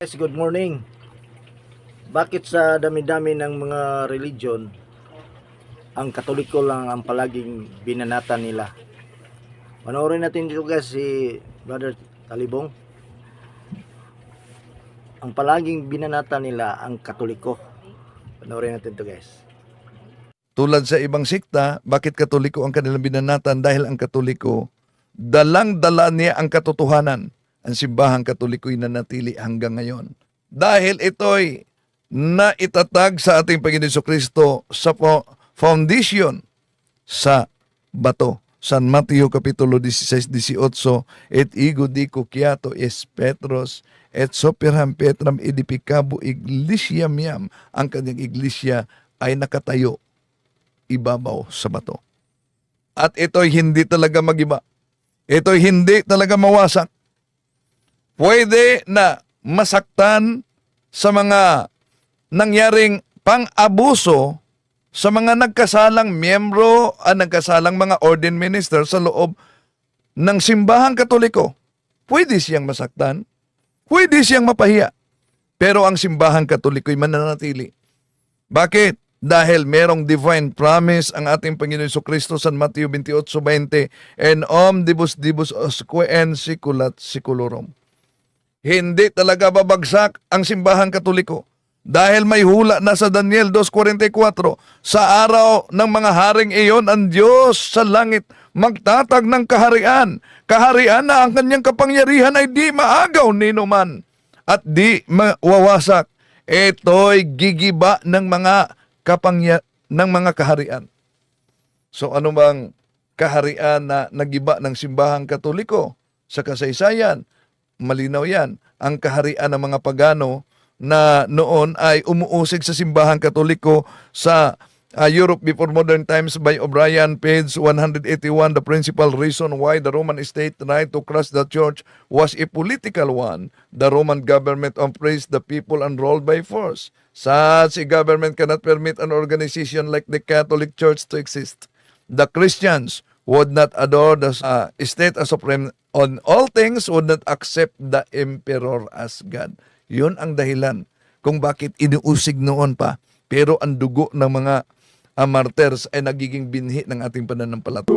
Yes, good morning. Bakit sa dami-dami ng mga religion, ang katoliko lang ang palaging binanata nila? Panoorin natin dito guys si Brother Talibong. Ang palaging binanata nila ang katoliko. Panoorin natin to guys. Tulad sa ibang sikta, bakit katoliko ang kanilang binanatan? Dahil ang katoliko, dalang-dala niya ang katotohanan. Ang simbahang katoliko'y nanatili hanggang ngayon. Dahil ito'y naitatag sa ating Panginoon Kristo sa fo- foundation sa bato. San Mateo Kapitulo 16-18 Et igo di kukiato es Petros et soperham Petram edipicabo iglesia miam. Ang kanyang iglesia ay nakatayo ibabaw sa bato. At ito'y hindi talaga magiba. Ito'y hindi talaga mawasak. Pwede na masaktan sa mga nangyaring pang-abuso sa mga nagkasalang miyembro at nagkasalang mga ordained minister sa loob ng simbahang katoliko. Pwede siyang masaktan. Pwede siyang mapahiya. Pero ang simbahang katoliko'y mananatili. Bakit? Dahil merong divine promise ang ating Panginoon Hesus Kristo sa Mateo 28:20 en omnibus dibus osque en siculat siculorum. Hindi talaga babagsak ang simbahang katoliko. Dahil may hula na sa Daniel 2.44, sa araw ng mga haring iyon, ang Diyos sa langit magtatag ng kaharian. Kaharian na ang kanyang kapangyarihan ay di maagaw ni numan at di mawawasak. Ito'y gigiba ng mga kapangya ng mga kaharian. So ano bang kaharian na nagiba ng simbahang katoliko sa kasaysayan? Malinaw yan. Ang kaharian ng mga pagano na noon ay umuusig sa simbahang katoliko sa uh, Europe before modern times by O'Brien, page 181. The principal reason why the Roman state tried to crush the church was a political one. The Roman government oppressed the people and ruled by force. Such a government cannot permit an organization like the Catholic Church to exist. The Christians would not adore the uh, state as supreme on all things, would not accept the emperor as God. Yun ang dahilan kung bakit inuusig noon pa. Pero ang dugo ng mga uh, martyrs ay nagiging binhi ng ating pananampalataya.